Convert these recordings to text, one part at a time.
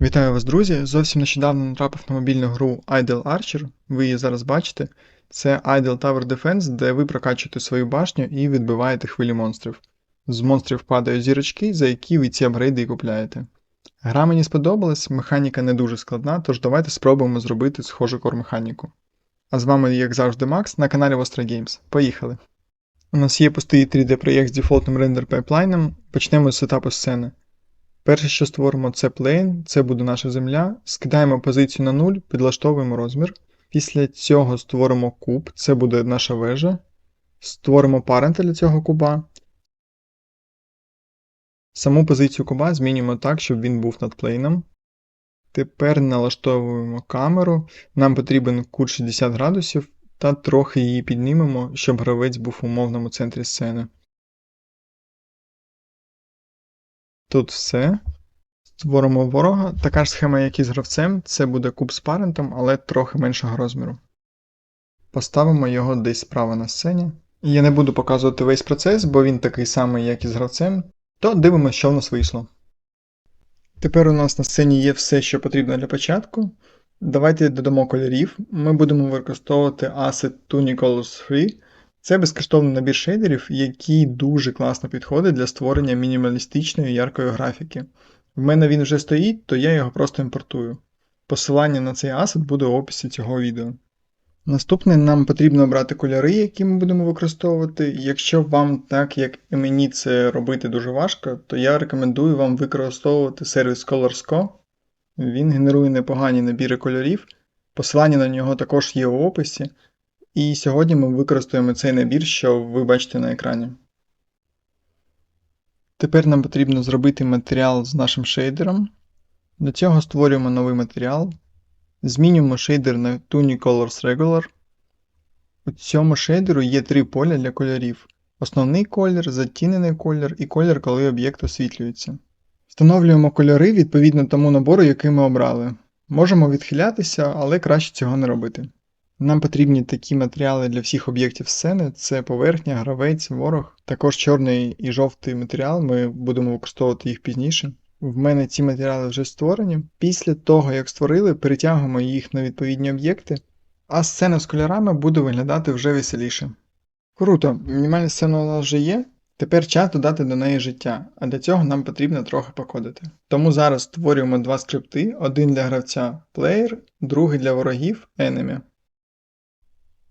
Вітаю вас, друзі! Зовсім нещодавно натрапив на мобільну гру Idle Archer. Ви її зараз бачите. Це Idle Tower Defense, де ви прокачуєте свою башню і відбиваєте хвилі монстрів. З монстрів падають зірочки, за які ви ці апгрейди і купляєте. Гра мені сподобалась, механіка не дуже складна, тож давайте спробуємо зробити схожу кор-механіку. А з вами, як завжди, Макс на каналі Vostra Games. Поїхали! У нас є пустий 3D-проєкт з дефолтним рендер пайплайном. Почнемо з сетапу сцени. Перше, що створимо, це plane, це буде наша земля. Скидаємо позицію на 0, підлаштовуємо розмір. Після цього створимо куб, це буде наша вежа. Створимо парента для цього куба. Саму позицію куба змінюємо так, щоб він був над плейном. Тепер налаштовуємо камеру. Нам потрібен кут 60 градусів та трохи її піднімемо, щоб гравець був у умовному центрі сцени. Тут все. Створимо ворога. Така ж схема, як і з гравцем, це буде куб з парентом, але трохи меншого розміру. Поставимо його десь справа на сцені. Я не буду показувати весь процес, бо він такий самий, як і з гравцем, то дивимося, що в нас вийшло. Тепер у нас на сцені є все, що потрібно для початку. Давайте додамо кольорів. Ми будемо використовувати Asset Tunicolors 3. Це безкоштовний набір шейдерів, який дуже класно підходить для створення мінімалістичної яркої графіки. В мене він вже стоїть, то я його просто імпортую. Посилання на цей асет буде в описі цього відео. Наступне нам потрібно обрати кольори, які ми будемо використовувати. Якщо вам, так як і мені це робити дуже важко, то я рекомендую вам використовувати сервіс Colorsco. Він генерує непогані набіри кольорів. Посилання на нього також є в описі. І сьогодні ми використаємо цей набір, що ви бачите на екрані. Тепер нам потрібно зробити матеріал з нашим шейдером. Для цього створюємо новий матеріал. Змінюємо шейдер на Tunicolors Regular. У цьому шейдеру є три поля для кольорів: основний колір, затінений колір і колір, коли об'єкт освітлюється. Встановлюємо кольори відповідно тому набору, який ми обрали. Можемо відхилятися, але краще цього не робити. Нам потрібні такі матеріали для всіх об'єктів сцени: це поверхня, гравець, ворог. Також чорний і жовтий матеріал, ми будемо використовувати їх пізніше. В мене ці матеріали вже створені. Після того, як створили, перетягуємо їх на відповідні об'єкти, а сцена з кольорами буде виглядати вже веселіше. Круто, мінімальна сцена у нас вже є. Тепер час додати до неї життя, а для цього нам потрібно трохи покодити. Тому зараз створюємо два скрипти: один для гравця player, другий для ворогів enemy.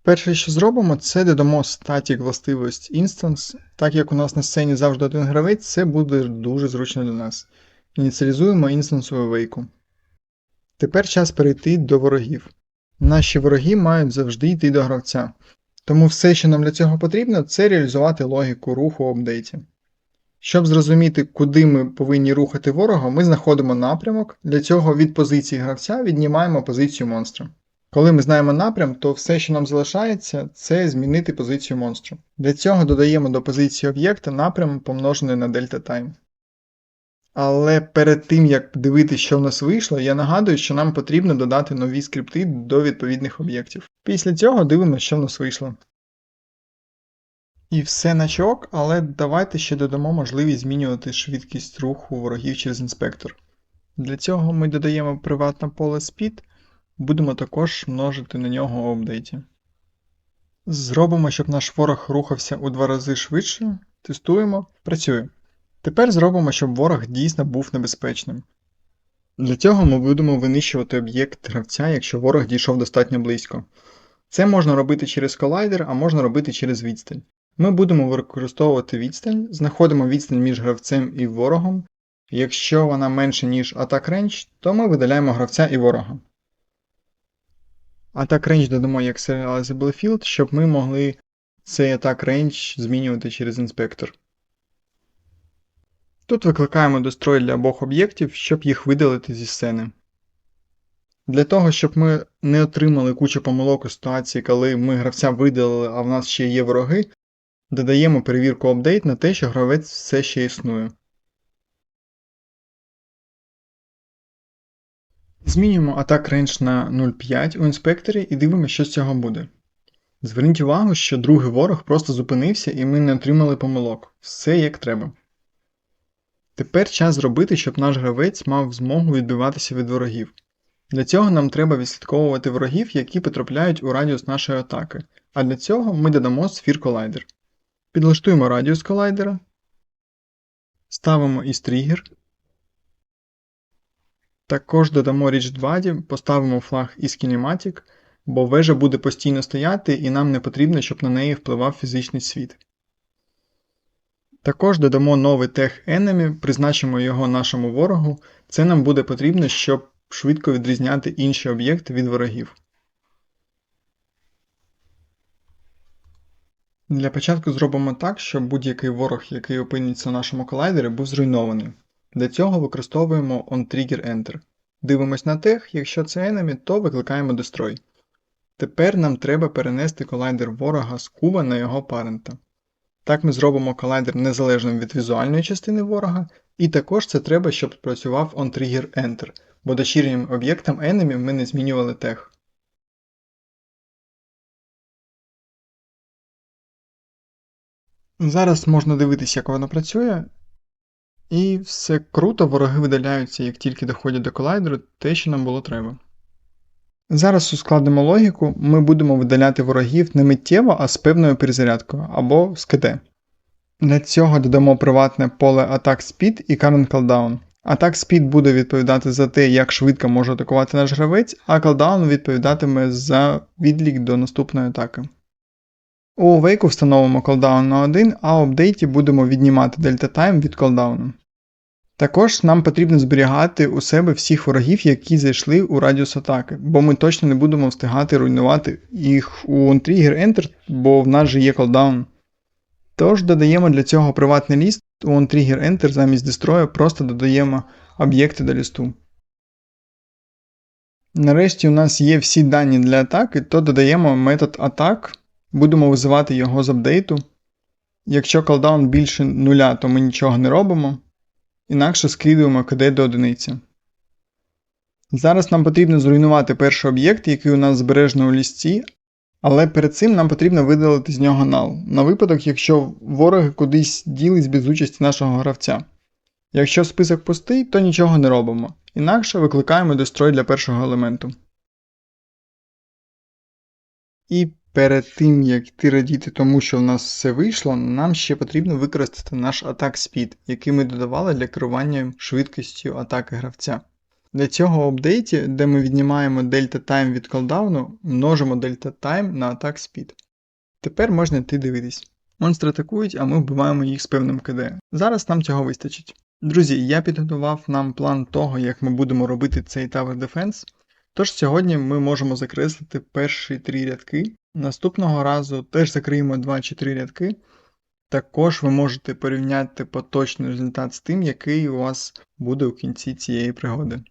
Перше, що зробимо, це додамо статік властивість Instance. Так як у нас на сцені завжди один гравець, це буде дуже зручно для нас. Ініціалізуємо інстансову вейку. Тепер час перейти до ворогів. Наші вороги мають завжди йти до гравця. Тому все, що нам для цього потрібно, це реалізувати логіку руху в апдейті. Щоб зрозуміти, куди ми повинні рухати ворога, ми знаходимо напрямок. Для цього від позиції гравця віднімаємо позицію монстра. Коли ми знаємо напрям, то все, що нам залишається, це змінити позицію монстру. Для цього додаємо до позиції об'єкта напрям помножений на delta time. Але перед тим, як дивитися, що в нас вийшло, я нагадую, що нам потрібно додати нові скрипти до відповідних об'єктів. Після цього дивимося, що в нас вийшло. І все на чок, але давайте ще додамо можливість змінювати швидкість руху ворогів через інспектор. Для цього ми додаємо приватне поле Speed. Будемо також множити на нього в апдейті. Зробимо, щоб наш ворог рухався у два рази швидше. Тестуємо. Працює. Тепер зробимо, щоб ворог дійсно був небезпечним. Для цього ми будемо винищувати об'єкт гравця, якщо ворог дійшов достатньо близько. Це можна робити через колайдер, а можна робити через відстань. Ми будемо використовувати відстань, знаходимо відстань між гравцем і ворогом. Якщо вона менше, ніж Attack Range, то ми видаляємо гравця і ворога. Attack Range додамо як Serializable Field, щоб ми могли цей Attack Range змінювати через інспектор. Тут викликаємо дострой для обох об'єктів, щоб їх видалити зі сцени. Для того, щоб ми не отримали кучу помилок у ситуації, коли ми гравця видалили, а в нас ще є вороги, додаємо перевірку апдейт на те, що гравець все ще існує. Змінюємо Attack Range на 0,5 у інспекторі і дивимося, що з цього буде. Зверніть увагу, що другий ворог просто зупинився і ми не отримали помилок. Все як треба. Тепер час зробити, щоб наш гравець мав змогу відбиватися від ворогів. Для цього нам треба відслідковувати ворогів, які потрапляють у радіус нашої атаки, а для цього ми додамо Sphere Collider. Підлаштуємо радіус колайдера, ставимо із тригер. Також додамо Reach Body, поставимо флаг із Kinematic, бо вежа буде постійно стояти і нам не потрібно, щоб на неї впливав фізичний світ. Також додамо новий тег Enemy, призначимо його нашому ворогу. Це нам буде потрібно, щоб швидко відрізняти інші об'єкти від ворогів. Для початку зробимо так, щоб будь-який ворог, який опиниться в нашому колайдері, був зруйнований. Для цього використовуємо OnTriggerEnter. Дивимось на тег, якщо це enemy, то викликаємо Destroy. Тепер нам треба перенести колайдер ворога з куба на його парента. Так ми зробимо колайдер незалежним від візуальної частини ворога, і також це треба, щоб спрацював OnTriggerEnter, бо дочірнім об'єктам enemy ми не змінювали тег. Зараз можна дивитися, як воно працює. І все круто, вороги видаляються, як тільки доходять до колайдеру, те, що нам було треба. Зараз ускладнимо логіку, ми будемо видаляти ворогів не миттєво, а з певною перезарядкою або з КД. Для цього додамо приватне поле Attack Speed і Current Cooldown. Attack Speed буде відповідати за те, як швидко може атакувати наш гравець, а Cooldown відповідатиме за відлік до наступної атаки. У Wake встановимо колдаун на 1, а у апдейті будемо віднімати Delta Time від колдауну. Також нам потрібно зберігати у себе всіх ворогів, які зайшли у радіус атаки, бо ми точно не будемо встигати руйнувати їх у OnTrigger Enter, бо в нас же є колдаун. Тож додаємо для цього приватний ліст у OnTrigger Enter замість Destroy просто додаємо об'єкти до лісту. Нарешті у нас є всі дані для атаки, то додаємо метод attack Будемо визивати його з апдейту. Якщо колдаун більше нуля, то ми нічого не робимо. Інакше скидуємо КД до одиниці. Зараз нам потрібно зруйнувати перший об'єкт, який у нас збережено у лісці, але перед цим нам потрібно видалити з нього нал, на випадок, якщо вороги кудись ділись без участі нашого гравця. Якщо список пустий, то нічого не робимо. Інакше викликаємо дострой для першого елементу. І Перед тим, як йти радіти тому, що в нас все вийшло, нам ще потрібно використати наш Attack Speed, який ми додавали для керування швидкістю атаки гравця. Для цього апдейті, де ми віднімаємо Delta Time від колдауну, множимо Delta Time на Attack Speed. Тепер можна йти дивитись. Монстри атакують, а ми вбиваємо їх з певним КД. Зараз нам цього вистачить. Друзі, я підготував нам план того, як ми будемо робити цей Tower Defense. Тож сьогодні ми можемо закреслити перші три рядки. Наступного разу теж закриємо 2 чи 3 рядки. Також ви можете порівняти поточний результат з тим, який у вас буде у кінці цієї пригоди.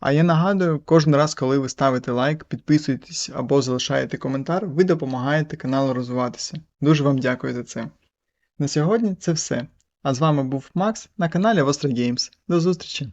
А я нагадую, кожен раз, коли ви ставите лайк, підписуєтесь або залишаєте коментар, ви допомагаєте каналу розвиватися. Дуже вам дякую за це. На сьогодні це все. А з вами був Макс на каналі Vostra Games. До зустрічі!